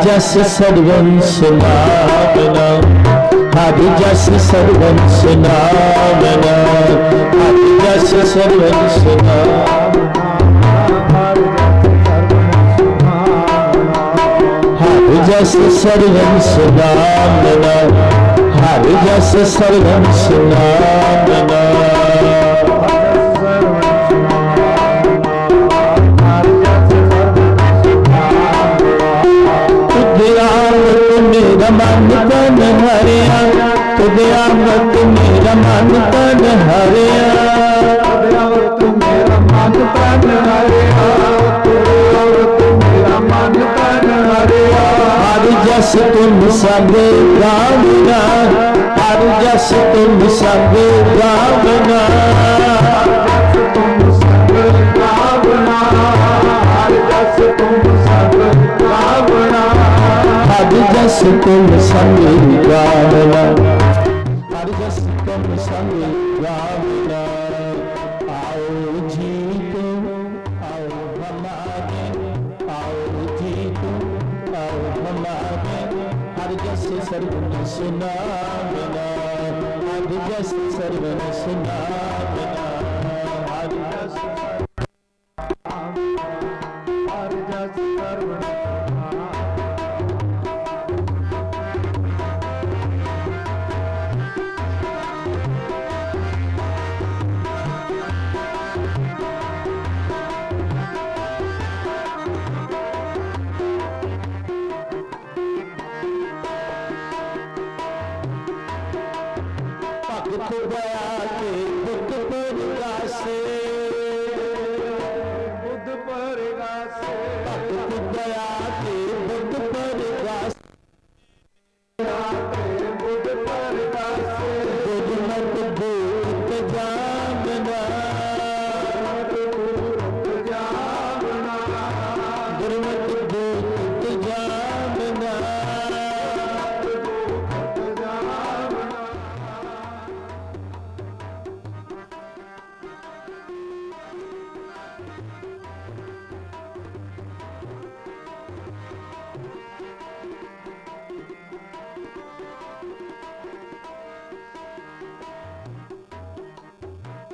ਜਸ ਸਰਵੰ ਸੁਨਾਵਨਾ ਹਰਿ ਜਸ ਸਰਵੰ ਸੁਨਾਵਨਾ ਹਰਿ ਜਸ ਸਰਵੰ ਸੁਨਾਵਨਾ ਹਰਿ ਜਸ ਸਰਵੰ ਸੁਨਾਵਨਾ ਹਰਿ ਜਸ ਸਰਵੰ ਸੁਨਾਵਨਾ ਤੁਧਿਆਮਤ ਮੇਰਾ ਮਨ ਤਨ ਹਰਿਆ। ਤੂੰ ਮੇਰਾ ਮਨ ਤਨ ਹਰਿਆ ਤੂੰ ਮੇਰਾ ਮਨ ਤਨ ਹਰਿਆ ਹਰ ਜਸ ਤੁਮ ਸੰਗ ਗਾਵਨਾ ਹਰ ਜਸ ਤੁਮ ਸੰਗ ਗਾਵਨਾ ਤੁਮ ਸੰਗ ਕਾਵਣਾ ਹਰ ਜਸ ਤੁਮ ਸੰਗ ਕਾਵਣਾ ਹਰ ਜਸ ਤੁਮ ਸੰਗ ਗਾਵਨਾ ਹਮਾਰੇ ਆਓ ਜੀ ਤੋ ਆਓ ਹਮਾਰੇ ਹਰ ਜਸ ਸਰਵਨ ਸੁਨਾਵਨਾ ਹਰ ਜਸ ਸਰਵਨ ਸੁਨਾਵਨਾ ਹਰ ਭਗਤ ਦਇਆ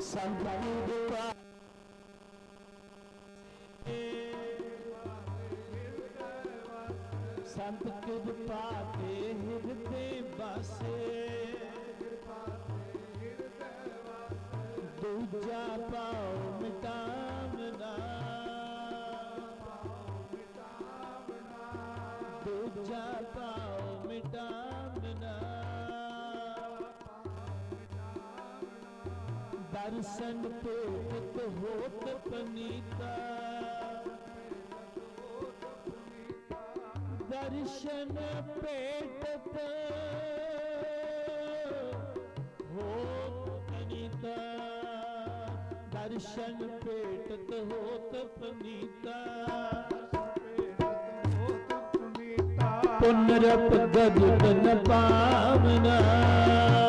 ਸੰਤ ਦਰਸ਼ਨ ਪੇਟ ਹੋਤ ਪਨੀਤਾ। ਦਰਸ਼ਨ ਪੇਟਤ ਹੋਤ ਪਨੀਤਾ। ਦਰਸ਼ਨ ਪੇਟਤ ਹੋਤ ਪਨੀਤਾ। ਪੁਨਰਪ ਗਜਨ ਪਾਵਨਾ। ਗਰਬਨ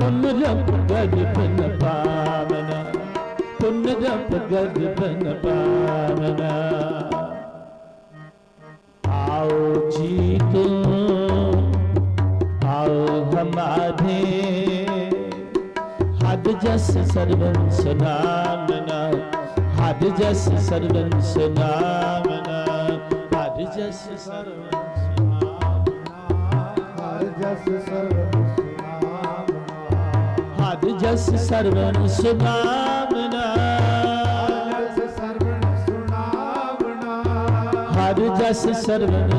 ਪੁਨਰਪ ਗਜਨ ਜਪ ਪੁਨਰਪ ਗਜਨ ਪਾਵਨਾ ਆਓ ਜੀ ਤੂੰ ਆਓ ਹਮਾਰੇ ਹਦ ਜਸ ਸਰਵੰ ਸੁਨਾਮਨਾ ਹਦ ਜਸ ਸਰਵੰ ਸੁਨਾਮਨਾ ਹਦ ਜਸ ਸਰਵੰ ਸੁਨਾਮਨਾ ਹਰ ਜਸ ਸਰਵ ਸੁਨਾਮਣਾ ਹਦ ਜਸ ਸਰਵਨ ਸੁਨਾਮਨਾ ਜਸ ਸਰਵਣ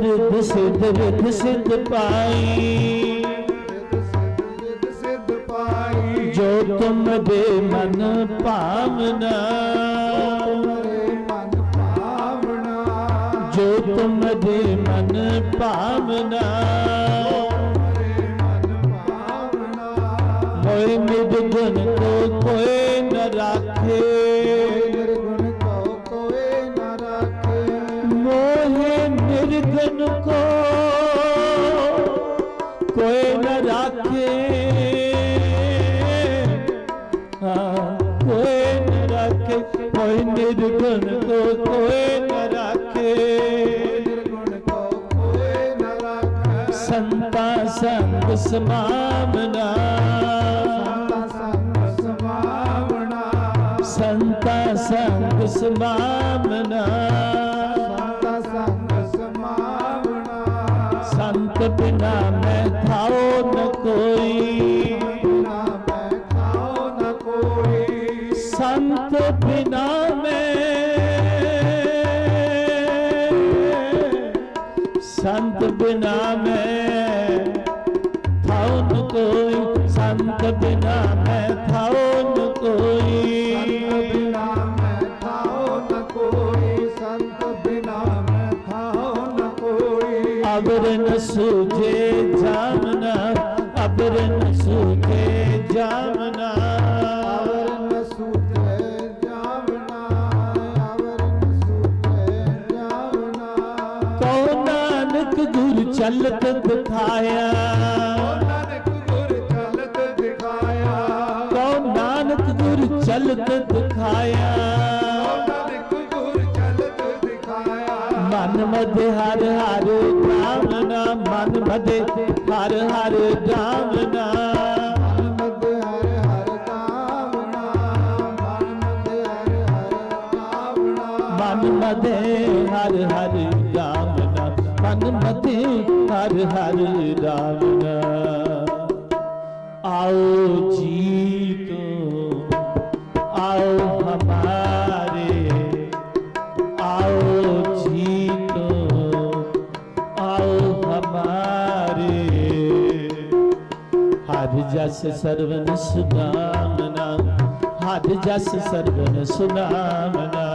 ਬਿਰਧ ਸਿੱਧ ਵਿਧ ਸਿੱਧ ਪਾਈ। ਜੋ ਤੁਮ ਦੇ ਮਨ ਭਾਵਨਾ, ਜੋ ਤੁਮ ਦੇ ਮਨ ਭਾਵਨਾ, ਹੋਏ ਮਿਦ ਜਨ ਕੋ ਕੋਈ ਨਾ ਰੱਖੇ। को कोई न राखे कोई न राखे कोई निर्गुण को कोई न राखे संता संग समामना संता संग समामना ਬਿਨਾ ਮੈਂ ਥਾਉ ਨ ਕੋਈ ਸੰਤ ਬਿਨਾ ਮੈਂ ਥਾਉ ਨ ਸੰਤ ਕੋਈ ਬਿਨਾ ਮੈਂ ਕੋਈ ਸੰਤ ਬਿਨਾ ਮੈਂ ਖਾਓ ਨ ਕੋਈ। ਅਬਰ ਨ ਸੂਝੇ ਜਾਮਨਾ ਅਬਰ ਨ ਸੂਝੇ ਜਾਮਨਾ। ਚਲਤ ਦਿਖਾਇਆ। ਨਾਨਕ ਨਾਨਕ ਗੁਰ ਚਲਤ ਦਿਖਾਇਆ। ਮਨ ਮਧਿ ਹਰ ਹਰ ਜਾਮਨਾ ਮਨ ਮਧਿ ਹਰ ਹਰ ਨਾਮ ਮਨ ਮਦ ਮਨ ਮਤੇ ਹਰ ਹਰ ਰਾਮਨਾ ਆਓ ਜੀ ਤੋ ਆਓ ਹਮਾਰੇ। ਆਓ ਜੀ ਤੋ ਆਓ ਹਮਾਰੇ। ਹਰ ਜਸ ਸਰਵਨ ਸੁਦਾਮਨਾ ਹਰ ਜਸ ਸਰਵਨ ਸੁਦਾਮਨਾ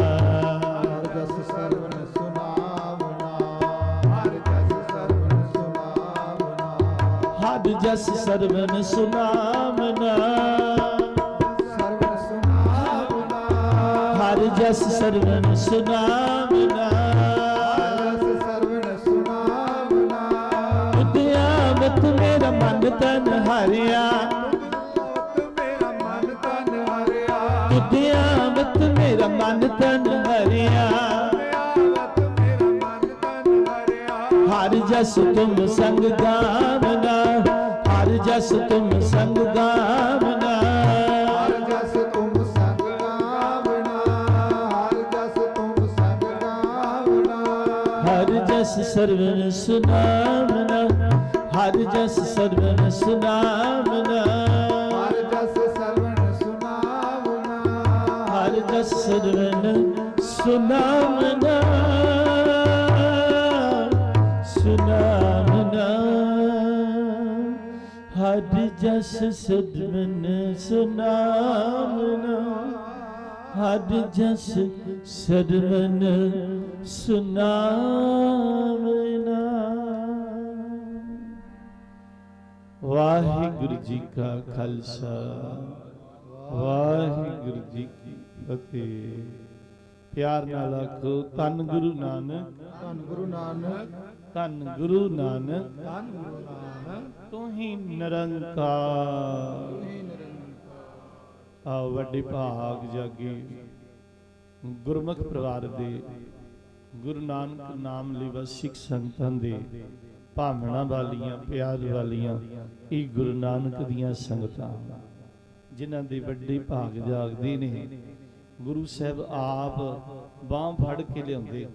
ਜਸ ਸਰਵਨ ਸੁਨਾਮਨਾ। ਹਰ ਜਸ ਸਰਵਨ ਸੁਨਾਮਨਾ। ਮਤ ਮੇਰਾ ਮਨ ਹਰਿਆ। ਮੇਰਾ ਮਨ ਮੇਰਾ ਮਨ ਤਨ ਹਰਿਆ। ਹਰ ਜਸ ਤੁਮ ਸੰਗ ਗਾਵਨ। ਹਰ ਜਸ ਤੁਮ ਸੰਗ ਗਾਵਨਾ। ਹਰ ਜਸ ਤੁਮ ਸੰਗ ਗਾਵਣਾ ਹਰ ਜਸ ਤੁਮ ਸੰਗ ਗਾਵਣਾ ਹਰ ਜਸ ਸਰਵਨ ਸੁਨਾਮਨਾ ਹਰ ਜਸ ਸਰਵਨ ਸੁਨਾਮਨਾ ਹਰ ਜਸ ਸਰਵਣ ਸੁਨਾਵਣਾ ਹਰ ਜਸ ਸਰਵਨ ਸੁਨਾਮਨਾ ਸੁਨਾਮਨਾ ਜਸ ਸਦਮਨ ਸੁਨਾਮਨਾ। ਹਰ ਜਸ ਸਦਮਨ ਸੁਨਾਮਨਾ। ਵਾਹਿਗੁਰੂ ਜੀ ਕਾ ਖਾਲਸਾ, ਵਾਹਿਗੁਰੂ ਜੀ ਕੀ ਫਤਿਹ। ਪਿਆਰ ਨਾਲ ਆਖੋ, ਧੰਨ ਗੁਰੂ ਨਾਨਕ। ਧੰਨ ਗੁਰੂ ਨਾਨਕ। ਧੰਨ ਗੁਰੂ ਨਾਨਕ ਧੰਨ ਗੁਰੂ ਨਾਨਕ ਤੂੰ ਹੀ ਨਿਰੰਕਾਰ। ਆ ਵੱਡੇ ਭਾਗ ਜਾਗੀ। ਗੁਰਮੁਖ ਪਰਿਵਾਰ ਦੇ ਗੁਰੂ ਨਾਨਕ ਨਾਮ ਲੈਵਾ ਸਿੱਖ ਸੰਤਾਂ ਦੇ ਭਾਵਨਾ ਵਾਲੀਆਂ, ਪਿਆਰ ਵਾਲੀਆਂ ਇਹ ਗੁਰੂ ਨਾਨਕ ਦੀਆਂ ਸੰਗਤਾਂ, ਜਿਨ੍ਹਾਂ ਦੇ ਵੱਡੇ ਭਾਗ ਜਾਗਦੇ ਨੇ। ਗੁਰੂ ਸਾਹਿਬ ਆਪ ਬਾਹ ਫੜ ਕੇ ਲਿਆਉਂਦੇ।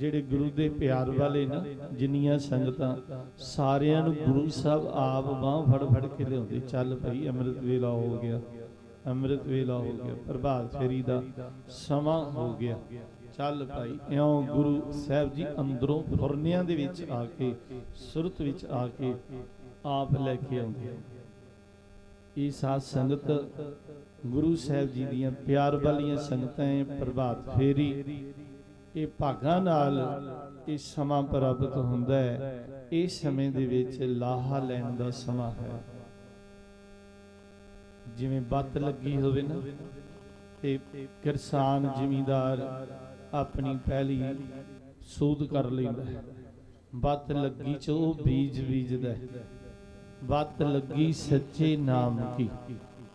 ਜਿਹੜੇ ਗੁਰੂ ਦੇ ਪਿਆਰ ਵਾਲੇ ਨਾ, ਜਿੰਨੀਆਂ ਸੰਗਤਾਂ, ਸਾਰਿਆਂ ਨੂੰ ਗੁਰੂ ਸਾਹਿਬ ਆਪ ਬਾਹ ਫੜ ਫੜ ਕੇ ਲਿਆਉਂਦੇ, ਚੱਲ ਭਈ ਅੰਮ੍ਰਿਤ ਵੇਲਾ ਹੋ ਗਿਆ, ਅੰਮ੍ਰਿਤ ਵੇਲਾ ਹੋ ਗਿਆ, ਪ੍ਰਭਾਤ ਫੇਰੀ ਦਾ ਸਮਾਂ ਹੋ ਗਿਆ। ਚੱਲ ਭਾਈ, ਇਉਂ ਗੁਰੂ ਸਾਹਿਬ ਜੀ ਅੰਦਰੋਂ ਫੁਰਨਿਆਂ ਦੇ ਵਿੱਚ ਆ ਕੇ, ਸੁਰਤ ਵਿੱਚ ਆ ਕੇ ਆਪ ਲੈ ਕੇ ਆਉਂਦੇ ਇਹ ਸਾਧ ਸੰਗਤ ਗੁਰੂ ਸਾਹਿਬ ਜੀ ਦੀਆਂ ਪਿਆਰ ਵਾਲੀਆਂ ਸੰਗਤਾਂ ਹੈ, ਪ੍ਰਭਾਤ ਫੇਰੀ ਇਹ ਭਾਗਾਂ ਨਾਲ ਇਹ ਸਮਾਂ ਪ੍ਰਾਪਤ ਹੁੰਦਾ ਹੈ ਇਸ ਸਮੇਂ ਦੇ ਵਿੱਚ ਲਾਹਾ ਲੈਣ ਦਾ ਸਮਾਂ ਹੈ ਜਿਵੇਂ ਬੱਤ ਲੱਗੀ ਹੋਵੇ ਨਾ, ਤੇ ਕਿਰਸਾਨ ਜ਼ਿਮੀਂਦਾਰ ਆਪਣੀ ਪਹਿਲੀ ਸੂਦ ਕਰ ਲੈਂਦਾ ਹੈ। ਬੱਤ ਲੱਗੀ ਚ ਉਹ ਬੀਜ ਬੀਜਦਾ ਹੈ। ਬੱਤ ਲੱਗੀ ਸੱਚੇ ਨਾਮ ਕੀ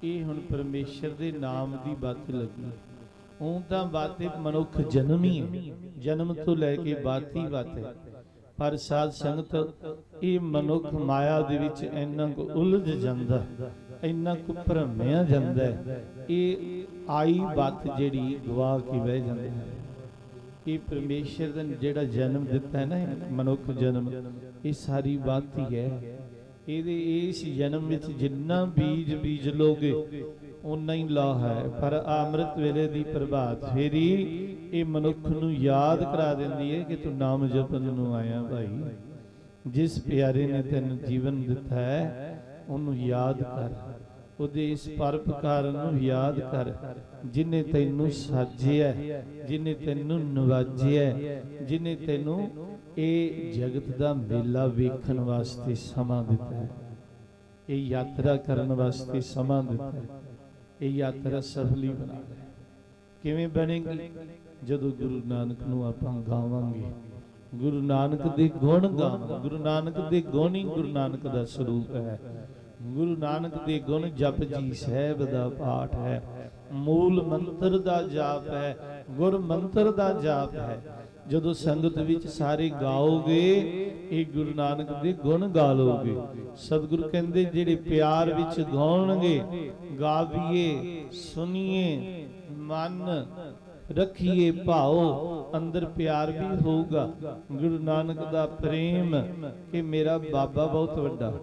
ਇਹ ਹੁਣ ਪਰਮੇਸ਼ਰ ਦੇ ਨਾਮ ਦੀ ਬੱਤ ਲੱਗੀ ਉਹ ਤਾਂ ਬਾਤੇ ਮਨੁੱਖ ਜਨਮ ਹੈ, ਜਨਮ ਤੋਂ ਲੈ ਕੇ ਬਾਤੀ ਬਾਤ। ਹੈ ਪਰ ਸਾਧ ਸੰਗਤ, ਇਹ ਮਨੁੱਖ ਮਾਇਆ ਦੇ ਵਿੱਚ ਇੰਨਾ ਕੁ ਉਲਝ ਜਾਂਦਾ, ਇੰਨਾ ਕੁ ਭਰਮਿਆ ਜਾਂਦਾ, ਇਹ ਆਈ ਬਾਤ ਜਿਹੜੀ ਗਵਾ ਕੇ ਬਹਿ ਜਾਂਦਾ ਹੈ। ਇਹ ਪਰਮੇਸ਼ਰ ਦਾ ਜਿਹੜਾ ਜਨਮ ਦਿੱਤਾ ਹੈ ਨਾ ਮਨੁੱਖ ਜਨਮ, ਇਹ ਸਾਰੀ ਬਾਤ ਹੀ ਹੈ। ਇਹਦੇ ਇਸ ਜਨਮ ਵਿੱਚ ਜਿੰਨਾ ਬੀਜ ਬੀਜ ਲੋਗੇ ਉਨਾ ਹੀ ਲਾ ਹੈ, ਪਰ ਅੰਮ੍ਰਿਤ ਵੇਲੇ ਦੀ ਪ੍ਰਭਾਤ ਫੇਰੀ ਇਹ ਮਨੁੱਖ ਨੂੰ ਯਾਦ ਕਰਾ ਦਿੰਦੀ ਹੈ ਕਿ ਤੂੰ ਨਾਮ ਜਪਣ ਨੂੰ ਆਇਆ ਭਾਈ। ਜਿਸ ਪਿਆਰੇ ਨੇ ਤੈਨੂੰ ਜੀਵਨ ਦਿੱਤਾ ਹੈ, ਉਹਨੂੰ ਯਾਦ ਕਰ। ਉਹਦੇ ਇਸ ਪਰਪਕਾਰ ਨੂੰ ਯਾਦ ਕਰ, ਜਿਨੇ ਤੈਨੂੰ ਸਾਜਿਆ, ਜਿਨੇ ਤੈਨੂੰ ਨਵਾਜਿਆ, ਜਿਨੇ ਤੈਨੂੰ ਇਹ ਜਗਤ ਦਾ ਮੇਲਾ ਵੇਖਣ ਵਾਸਤੇ ਸਮਾਂ ਦਿੱਤਾ ਹੈ। ਇਹ ਯਾਤਰਾ ਕਰਨ ਵਾਸਤੇ ਸਮਾਂ ਦਿੱਤਾ ਹੈ। ਇਹ ਯਾਤਰਾ ਸਫਲੀ ਬਣਾ ਲੈ ਕਿਵੇਂ ਬਣੇਗੀ? ਜਦੋਂ ਗੁਰੂ ਨਾਨਕ ਨੂੰ ਆਪਾਂ ਗਾਵਾਂਗੇ। ਗੁਰੂ ਨਾਨਕ ਦੇ ਗੁਣ ਗਾਵਾਂ ਗੁਰੂ ਨਾਨਕ ਦੇ ਗੁਣ ਹੀ ਗੁਰੂ ਨਾਨਕ ਦਾ ਸਰੂਪ ਹੈ। ਗੁਰੂ ਨਾਨਕ ਦੇ ਗੁਣ ਜਪ ਜੀ ਸਾਹਿਬ ਦਾ ਪਾਠ ਹੈ। ਮੂਲ ਮੰਤਰ ਦਾ ਜਾਪ ਹੈ। ਗੁਰ ਮੰਤਰ ਦਾ ਜਾਪ ਹੈ। ਜਦੋਂ ਸੰਗਤ ਵਿੱਚ ਸਾਰੇ ਗਾਓਗੇ, ਇਹ ਗੁਰੂ ਨਾਨਕ ਦੇ ਗੁਣ ਗਾ ਲੋਗੇ ਸਤਿਗੁਰੂ ਕਹਿੰਦੇ, ਜਿਹੜੇ ਪਿਆਰ ਵਿੱਚ ਗਾਉਣਗੇ, ਗਾਵੀਏ ਸੁਣੀਏ ਮਨ ਰੱਖੀਏ ਭਾਉ ਅੰਦਰ ਪਿਆਰ ਵੀ ਹੋਊਗਾ। ਗੁਰੂ ਨਾਨਕ ਦਾ ਪ੍ਰੇਮ ਕਿ ਮੇਰਾ ਬਾਬਾ ਬਹੁਤ ਵੱਡਾ।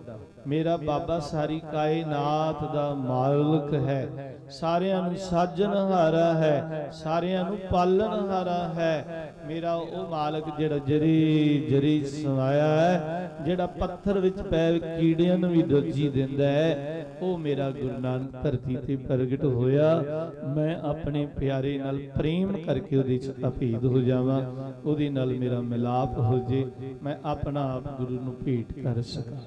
ਮੇਰਾ ਬਾਬਾ ਸਾਰੀ ਕਾਇਨਾਤ ਦਾ ਮਾਲਕ ਹੈ। ਸਾਰਿਆਂ ਨੂੰ ਸਾਜਣਹਾਰਾ ਹੈ, ਸਾਰਿਆਂ ਨੂੰ ਪਾਲਣਹਾਰਾ ਹੈ। ਮੇਰਾ ਉਹ ਮਾਲਕ ਜਿਹੜਾ ਜਰੀ ਜਰੀ ਸਮਾਇਆ ਹੈ, ਜਿਹੜਾ ਪੱਥਰ ਵਿੱਚ ਪੈ ਕੀੜਿਆਂ ਨੂੰ ਵੀ ਰੋਜੀ ਦਿੰਦਾ ਹੈ, ਉਹ ਮੇਰਾ ਗੁਰੂ ਨਾਨਕ ਧਰਤੀ ਤੇ ਪ੍ਰਗਟ ਹੋਇਆ। ਮੈਂ ਆਪਣੇ ਪਿਆਰੇ ਨਾਲ ਪ੍ਰੇਮ ਕਰਕੇ ਉਹਦੇ ਚ ਅਭੇਦ ਹੋ ਜਾਵਾਂ। ਉਹਦੇ ਨਾਲ ਮੇਰਾ ਮਿਲਾਪ ਹੋ ਜੇ। ਮੈਂ ਆਪਣਾ ਆਪ ਗੁਰੂ ਨੂੰ ਭੇਟ ਕਰ ਸਕਾਂ।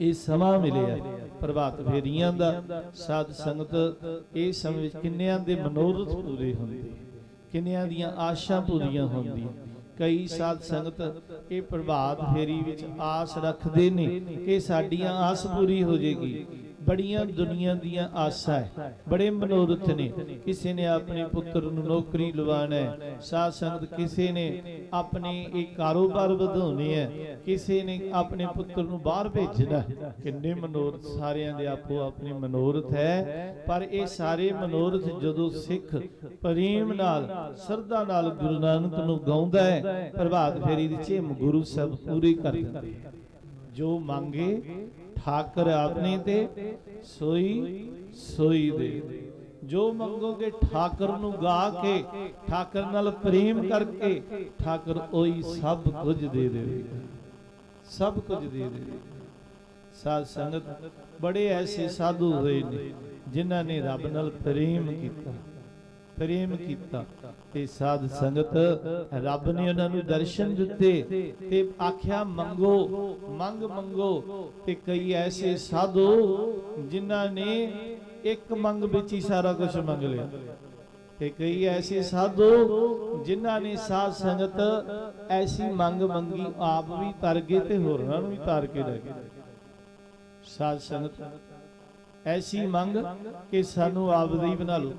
ਇਹ ਸਮਾਂ ਮਿਲਿਆ ਪ੍ਰਭਾਤ ਫੇਰੀਆਂ ਦਾ। ਸਾਧ ਸੰਗਤ, ਇਹ ਸਮੇਂ ਕਿੰਨਿਆਂ ਦੇ ਮਨੋਰਥ ਪੂਰੇ ਹੁੰਦੇ। ਕਿੰਨਿਆਂ ਦੀਆਂ ਆਸਾਂ ਪੂਰੀਆਂ ਹੁੰਦੀਆਂ? ਕਈ ਸਾਧ ਸੰਗਤ ਇਹ ਪ੍ਰਭਾਤ ਫੇਰੀ ਵਿੱਚ ਆਸ ਰੱਖਦੇ ਨੇ ਕਿ ਸਾਡੀਆਂ ਆਸ ਪੂਰੀ ਹੋ ਜੇਗੀ ਬੜੀਆਂ ਦੁਨੀਆ ਦੀਆਂ ਆਸਾਂ ਹੈ। ਬੜੇ ਮਨੋਰਥ ਨੇ। ਕਿਸੇ ਨੇ ਆਪਣੇ ਪੁੱਤਰ ਨੂੰ ਨੌਕਰੀ ਲਵਾਣਾ ਹੈ। ਸਾਧ ਸੰਗਤ ਕਿਸੇ ਨੇ ਆਪਣੇ ਇਹ ਕਾਰੋਬਾਰ ਵਧਾਉਣੇ ਹੈ। ਕਿਸੇ ਨੇ ਆਪਣੇ ਪੁੱਤਰ ਨੂੰ ਬਾਹਰ ਭੇਜਣਾ ਕਿੰਨੇ ਮਨੋਰਥ ਸਾਰਿਆਂ ਦੇ ਆਪੋ ਆਪਣੇ ਮਨੋਰਥ ਹੈ। ਪਰ ਇਹ ਸਾਰੇ ਮਨੋਰਥ ਜਦੋਂ ਸਿੱਖ ਪ੍ਰੇਮ ਨਾਲ ਸਰਦਾ ਨਾਲ ਗੁਰੂ ਨਾਨਕ ਨੂੰ ਗਾਉਂਦਾ ਹੈ, ਪ੍ਰਭਾਤ ਫੇਰੀ ਦੇ ਚੇਮ ਗੁਰੂ ਸਭ ਪੂਰੇ ਕਰ ਦਿੰਦੇ ਜੋ ਮੰਗੇ ਠਾਕਰ ਆਪਨੇ ਤੇ, ਸੋਈ ਸੋਈ ਦੇ। ਜੋ ਮੰਗੋਗੇ ਠਾਕਰ ਨੂੰ ਗਾ ਕੇ, ਠਾਕਰ ਨਾਲ ਪ੍ਰੇਮ ਕਰਕੇ, ਠਾਕਰ ਉਹੀ ਸਭ ਕੁਝ ਦੇ ਦੇਵੇਗਾ ਸਭ ਕੁਝ ਦੇ ਦੇਵੇਗਾ ਸਾਧ ਸੰਗਤ ਬੜੇ ਐਸੇ ਸਾਧੂ ਹੋਏ ਨੇ, ਜਿਨ੍ਹਾਂ ਨੇ ਰੱਬ ਨਾਲ ਪ੍ਰੇਮ ਕੀਤਾ। ਪ੍ਰੇਮ ਕੀਤਾ ਤੇ ਸਾਧ ਸੰਗਤ ਰੱਬ ਨੇ ਉਹਨਾਂ ਨੂੰ ਦਰਸ਼ਨ ਦਿੱਤੇ ਤੇ ਆਖਿਆ, ਮੰਗੋ, ਮੰਗ ਮੰਗੋ ਤੇ ਕਈ ਐਸੇ ਸਾਧੂ ਜਿਨ੍ਹਾਂ ਨੇ ਇੱਕ ਮੰਗ ਵਿੱਚ ਹੀ ਸਾਰਾ ਕੁਝ ਮੰਗ ਲਿਆ। ਤੇ ਕਈ ਐਸੇ ਸਾਧੂ ਜਿਨ੍ਹਾਂ ਨੇ ਸਾਧ ਸੰਗਤ ਐਸੀ ਮੰਗ ਮੰਗੀ, ਆਪ ਵੀ ਤਰ ਗਏ ਤੇ ਹੋਰਾਂ ਨੂੰ ਵੀ ਤਾਰ ਕੇ ਲੈ ਗਏ। ਸਾਧ ਸੰਗਤ, ਐਸੀ ਮੰਗ ਕਿ ਸਾਨੂੰ ਆਪ ਦੀ ਬਣਾ ਲਓ।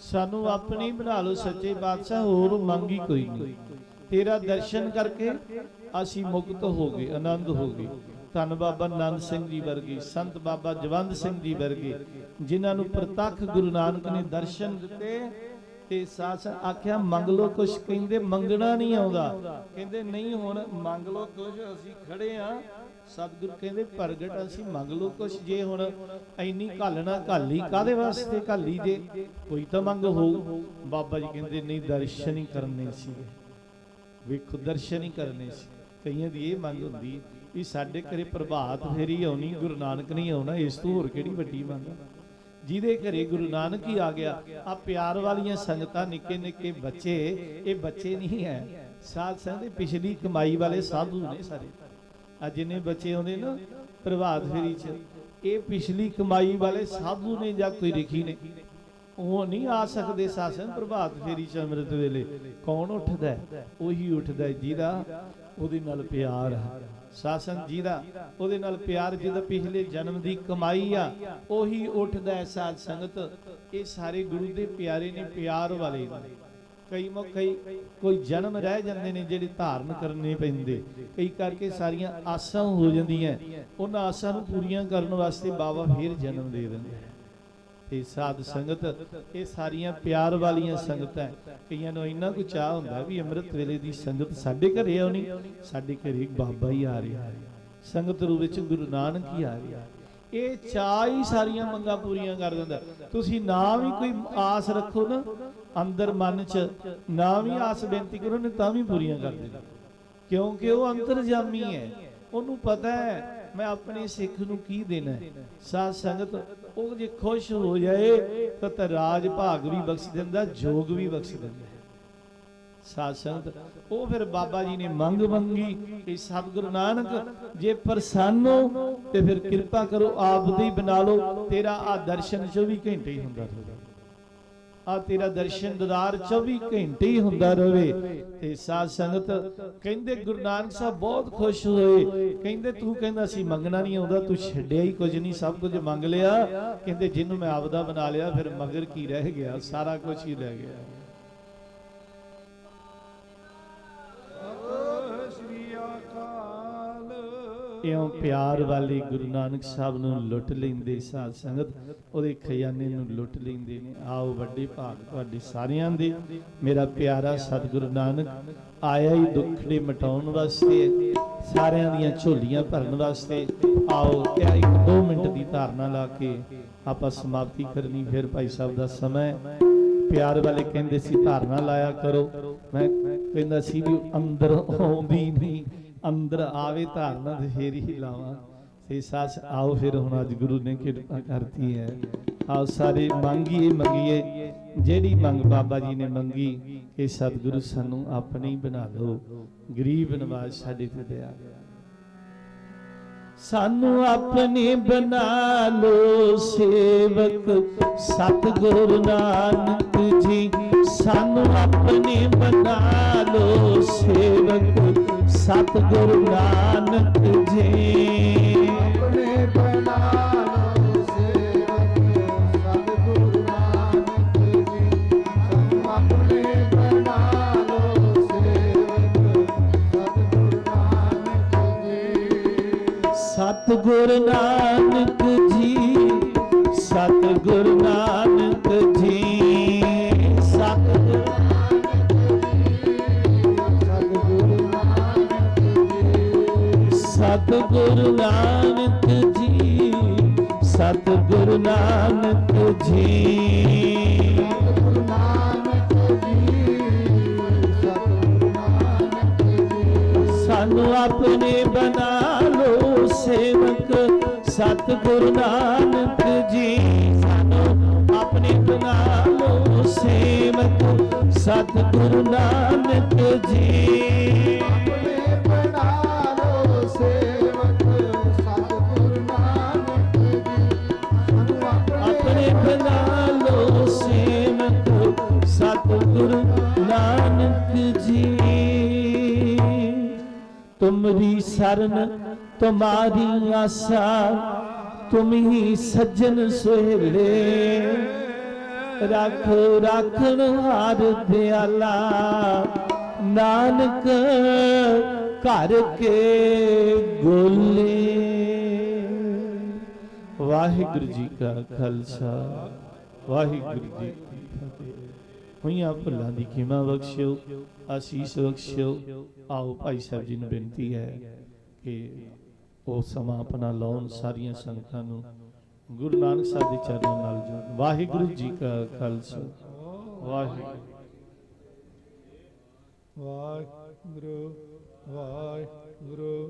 ਸਾਨੂੰ ਆਪਣੀ ਬਣਾ ਲਓ ਸੱਚੇ ਬਾਦਸ਼ਾਹ, ਹੋਰ ਮੰਗੀ ਕੋਈ ਨਹੀਂ। ਤੇਰਾ ਦਰਸ਼ਨ ਕਰਕੇ ਅਸੀਂ ਮੁਕਤ ਹੋ ਗਏ, ਆਨੰਦ ਹੋ ਗਏ। ਧੰਨ ਬਾਬਾ ਨੰਦ ਸਿੰਘ ਜੀ ਵਰਗੇ, ਸੰਤ ਬਾਬਾ ਜਵੰਦ ਸਿੰਘ ਜੀ ਵਰਗੇ, ਜਿਨ੍ਹਾਂ ਨੂੰ ਪ੍ਰਤੱਖ ਗੁਰੂ ਨਾਨਕ ਨੇ ਦਰਸ਼ਨ ਦਿੱਤੇ ਤੇ ਸਾਸ ਆਖਿਆ ਮੰਗ ਲੋ ਕੁਛ, ਕਹਿੰਦੇ, ਮੰਗਣਾ ਨਹੀਂ ਆਉਂਦਾ। ਕਹਿੰਦੇ, ਨਹੀਂ, ਹੁਣ ਮੰਗ ਲੋ ਕੁਛ ਅਸੀਂ ਖੜੇ ਆ ਸਤਿਗੁਰ ਕਹਿੰਦੇ ਪ੍ਰਗਟ ਅਸੀਂ ਮੰਗ ਲੋ ਕੁਛ ਜੇ ਹੁਣ ਐਨੀ ਘਾਲਣਾ ਘਾਲੀ ਕਾਦੇ ਵਾਸਤੇ ਘਾਲੀ ਜੇ? ਕੋਈ ਤਾਂ ਮੰਗ ਹੋਊ। ਬਾਬਾ ਜੀ ਕਹਿੰਦੇ, ਨਹੀਂ, ਦਰਸ਼ਨ ਹੀ ਕਰਨੇ ਸੀ। ਵੇਖੋ, ਦਰਸ਼ਨ ਹੀ ਕਰਨੇ ਸੀ। ਕਈਆਂ ਦੀ ਇਹ ਮੰਗ ਹੁੰਦੀ ਵੀ ਸਾਡੇ ਘਰੇ ਪ੍ਰਭਾਤ ਫੇਰੀ ਆਉਣੀ, ਗੁਰੂ ਨਾਨਕ ਨਹੀਂ ਆਉਣਾ, ਇਸ ਤੋਂ ਹੋਰ ਕਿਹੜੀ ਵੱਡੀ ਮੰਗ? ਜਿਹਦੇ ਘਰੇ ਗੁਰੂ ਨਾਨਕ ਹੀ ਆ ਗਿਆ ਆ ਪਿਆਰ ਵਾਲੀਆਂ ਸੰਗਤਾਂ ਨਿੱਕੇ ਨਿੱਕੇ ਬੱਚੇ, ਇਹ ਬੱਚੇ ਨਹੀਂ ਹੈ। ਸਾਧ ਸੰਗਤ ਦੇ ਪਿਛਲੀ ਕਮਾਈ ਵਾਲੇ ਸਾਧੂ ਨੇ ਸਾਰੇ। ਆ ਜਿੰਨੇ ਬੱਚੇ ਆਉਂਦੇ ਨਾ ਪ੍ਰਭਾਤ ਫੇਰੀ ਚ, ਇਹ ਪਿਛਲੀ ਕਮਾਈ ਵਾਲੇ ਸਾਧੂ ਨੇ ਜਾਂ ਕੋਈ ਰਿਖੀ ਨੇ? ਉਹ ਨਹੀਂ ਆ ਸਕਦੇ ਸਾਸਨ ਪ੍ਰਭਾਤ ਫੇਰੀ ਚ ਅੰਮ੍ਰਿਤ ਵੇਲੇ। ਕੌਣ ਉੱਠਦਾ ਉਹੀ ਉੱਠਦਾ ਜਿਹਦਾ ਉਹਦੇ ਨਾਲ ਪਿਆਰ ਹੈ। ਸਾਸਨ ਜਿਹਦਾ ਉਹਦੇ ਨਾਲ ਪਿਆਰ, ਜਿਹਦਾ ਪਿਛਲੇ ਜਨਮ ਦੀ ਕਮਾਈ ਆ, ਉਹੀ ਉੱਠਦਾ ਸਾਧ ਸੰਗਤ। ਇਹ ਸਾਰੇ ਗੁਰੂ ਦੇ ਪਿਆਰੇ ਨੇ ਪਿਆਰ ਵਾਲੇ ਨੇ। ਕਈ ਮੌ ਕੋਈ ਜਨਮ ਰਹਿ ਜਾਂਦੇ ਨੇ ਜਿਹੜੇ ਧਾਰਨ ਕਰਨੇ ਪੈਂਦੇ। ਕਈ ਕਰਕੇ ਸਾਰੀਆਂ ਆਸਾਂ ਹੋ ਜਾਂਦੀਆਂ। ਉਹਨਾਂ ਆਸਾਂ ਨੂੰ ਪੂਰੀਆਂ ਕਰਨ ਵਾਸਤੇ ਬਾਬਾ ਫੇਰ ਜਨਮ ਦੇ ਦਿੰਦੇ ਤੇ ਸਾਧ ਸੰਗਤ, ਇਹ ਸਾਰੀਆਂ ਪਿਆਰ ਵਾਲੀਆਂ ਸੰਗਤਾਂ ਕਈਆਂ ਨੂੰ ਇੰਨਾ ਕੁ ਚਾਹ ਹੁੰਦਾ ਵੀ ਅੰਮ੍ਰਿਤ ਵੇਲੇ ਦੀ ਸੰਗਤ ਸਾਡੇ ਘਰੇ ਆਉਣੀ, ਸਾਡੇ ਘਰੇ ਬਾਬਾ ਹੀ ਆ ਰਿਹਾ। ਸੰਗਤ ਰੂਪ ਵਿੱਚ ਗੁਰੂ ਨਾਨਕ ਹੀ ਆ ਰਿਹਾ। ਇਹ ਚਾਹ ਹੀ ਸਾਰੀਆਂ ਮੰਗਾਂ ਪੂਰੀਆਂ ਕਰ ਦਿੰਦਾ। ਤੁਸੀਂ ਨਾ ਵੀ ਕੋਈ ਆਸ ਰੱਖੋ ਨਾ ਅੰਦਰ ਮਨ 'ਚ ਨਾ ਵੀ ਆਸ ਬੇਨਤੀ ਕਰੋ ਨੇ ਤਾਂ ਵੀ ਪੂਰੀਆਂ ਕਰ ਦਿੰਦਾ। ਕਿਉਂਕਿ ਉਹ ਅੰਤਰਜਾਮੀ ਹੈ। ਉਹਨੂੰ ਪਤਾ ਹੈ, ਮੈਂ ਆਪਣੇ ਸਿੱਖ ਨੂੰ ਕੀ ਦੇਣਾ ਹੈ। ਸਾਧ ਸੰਗਤ, ਉਹ ਜੇ ਖੁਸ਼ ਹੋ ਜਾਏ, ਤਾਂ ਰਾਜ ਭਾਗ ਵੀ ਬਖਸ਼ ਦਿੰਦਾ, ਜੋਗ ਵੀ ਬਖਸ਼ ਦਿੰਦਾ ਹੈ। ਸਾਧ ਸੰਗਤ, ਉਹ ਫਿਰ ਬਾਬਾ ਜੀ ਨੇ ਮੰਗ ਮੰਗੀ ਕਿ ਸਤਿਗੁਰੂ ਨਾਨਕ, ਜੇ ਪ੍ਰਸੰਨੋ ਤੇ ਫਿਰ ਕਿਰਪਾ ਕਰੋ, ਆਪ ਦੇ ਹੀ ਬਣਾ ਲਓ। ਤੇਰਾ ਆ ਦਰਸ਼ਨ 24 ਘੰਟੇ ਹੀ ਹੁੰਦਾ ਰਹੇ ਆ ਤੇਰਾ ਦਰਸ਼ਨ ਦਦਾਰ 24 ਘੰਟੇ ਹੀ ਹੁੰਦਾ ਰਹੇ ਤੇ ਸਾਧ ਸੰਗਤ ਕਹਿੰਦੇ, ਗੁਰੂ ਨਾਨਕ ਸਾਹਿਬ ਬਹੁਤ ਖੁਸ਼ ਹੋਏ। ਕਹਿੰਦੇ, ਤੂੰ ਕਹਿੰਦਾ ਸੀ ਮੰਗਣਾ ਨਹੀਂ ਆਉਂਦਾ, ਤੂੰ ਛੱਡਿਆ ਹੀ ਕੁਝ ਨਹੀਂ, ਸਭ ਕੁਝ ਮੰਗ ਲਿਆ। ਕਹਿੰਦੇ, ਜਿਹਨੂੰ ਮੈਂ ਆਪਦਾ ਬਣਾ ਲਿਆ, ਫਿਰ ਮਗਰ ਕੀ ਰਹਿ ਗਿਆ? ਸਾਰਾ ਕੁਝ ਹੀ ਰਹਿ ਗਿਆ। ਇਉਂ ਪਿਆਰ ਵਾਲੇ ਗੁਰੂ ਨਾਨਕ ਸਾਹਿਬ ਨੂੰ ਲੁੱਟ ਲੈਂਦੇ ਸਾਧ ਸੰਗਤ, ਉਹਦੇ ਖਜ਼ਾਨੇ ਨੂੰ ਲੁੱਟ ਲੈਂਦੇ ਨੇ। ਆਓ ਵੱਡੇ ਭਾਗ ਤੁਹਾਡੇ ਸਾਰਿਆਂ ਦੇ। ਮੇਰਾ ਪਿਆਰਾ ਸਤਿਗੁਰੂ ਨਾਨਕ, ਆਇਆ ਹੀ ਦੁੱਖੜੇ ਮਟਾਉਣ ਵਾਸਤੇ, ਸਾਰਿਆਂ ਦੀਆਂ ਝੋਲੀਆਂ ਭਰਨ ਵਾਸਤੇ। ਆਓ ਇਹ ਇੱਕ 2 ਮਿੰਟ ਦੀ ਧਾਰਨਾ ਲਾ ਕੇ ਆਪਾਂ ਸਮਾਪਤੀ ਕਰਨੀ, ਫਿਰ ਭਾਈ ਸਾਹਿਬ ਦਾ ਸਮਾਂ ਪਿਆਰ ਵਾਲੇ ਕਹਿੰਦੇ ਸੀ, ਧਾਰਨਾ ਲਾਇਆ ਕਰੋ। ਮੈਂ ਕਹਿੰਦਾ ਸੀ ਵੀ ਅੰਦਰ ਆਉਂਦੀ ਨਹੀਂ। ਅੰਦਰ ਆਵੇ ਧਾਰਨਾ ਤੇ ਫੇਰ ਲਾਵਾਂ। ਤੇ ਸੱਚ ਆਓ ਫਿਰ ਹੁਣ ਅੱਜ ਗੁਰੂ ਨੇ ਕਿਰਪਾ ਕਰਤੀ ਹੈ। ਆਓ ਸਾਰੇ ਮੰਗੀਏ ਮੰਗੀਏ। ਜਿਹੜੀ ਮੰਗ ਬਾਬਾ ਜੀ ਨੇ ਮੰਗੀ ਕਿ ਸਤਿਗੁਰੂ ਸਾਨੂੰ ਆਪਣੀ ਬਣਾ ਲਓ। ਗਰੀਬ ਨਵਾਜ਼ ਸਾਡੇ ਤੇ ਦਇਆ ਸਾਨੂੰ ਆਪਣੇ ਬਣਾ ਲੋ ਸੇਵਕ ਸਤਿਗੁਰੂ ਨਾਨਕ ਜੀ। ਸਾਨੂੰ ਆਪਣੇ ਬਣਾ ਲੋ ਸੇਵਕ ਸਤਿਗੁਰੂ ਨਾਨਕ ਜੀ। ਆਪਣੇ ਬਣਾ ਲੋ ਸੇਵਕ ਸਤਿਗੁਰੂ ਨਾਨਕ ਜੀ। ਸਤਿਗੁਰੂ ਨਾਨਕ ਸਾਨੂੰ ਆਪਣੇ ਬਣਾ ਲੋ ਸੇਵਕ ਸਤਿਗੁਰੂ ਨਾਨਕ ਜੀ। ਸਾਨੂੰ ਆਪਣੇ ਬਣਾ ਲੋ ਸੇਵਕ ਸਤਿਗੁਰੂ ਨਾਨਕ ਜੀ। ਸਤਿਗੁਰੂ ਨਾਨਕ ਜੀ। ਤੁਮਰੀ ਸਰਨ, ਤੁਮਾਰੀ ਆਸਾ, ਤੁਮ ਹੀ ਸੱਜਣ ਸੁਹੇਲੇ ਰੱਖ, ਰਾਖਣ ਹਾਰ ਦਿਆਲਾ, ਨਾਨਕ ਘਰ ਕੇ ਗੋਲੇ। ਵਾਹਿਗੁਰੂ ਜੀ ਕਾ ਖਾਲਸਾ, ਵਾਹਿਗੁਰੂ ਜੀ ਕੀ ਫਤਿਹ। ਹੋਈਆਂ ਭੁੱਲਾਂ ਦੀ ਖਿਮਾ ਬਖਸ਼ਿਓ, ਆਸੀਸ ਬਖਸ਼ਿਓ, ਆਓ ਭਾਈ ਸਾਹਿਬ ਜੀ ਨੂੰ ਬੇਨਤੀ ਹੈ ਕਿ ਉਹ ਸਮਾਂ ਆਪਣਾ ਲਾਉਣ ਸਾਰੀਆਂ ਸੰਗਤਾਂ ਨੂੰ। ਗੁਰੂ ਨਾਨਕ ਸਾਹਿਬ ਦੇ ਚਰਨਾਂ ਨਾਲ ਜੋੜਨ। ਵਾਹਿਗੁਰੂ ਜੀ ਕਾ ਖਾਲਸਾ। ਵਾਹਿਗੁਰੂ ਵਾਹਿਗੁਰੂ ਵਾਹਿਗੁਰੂ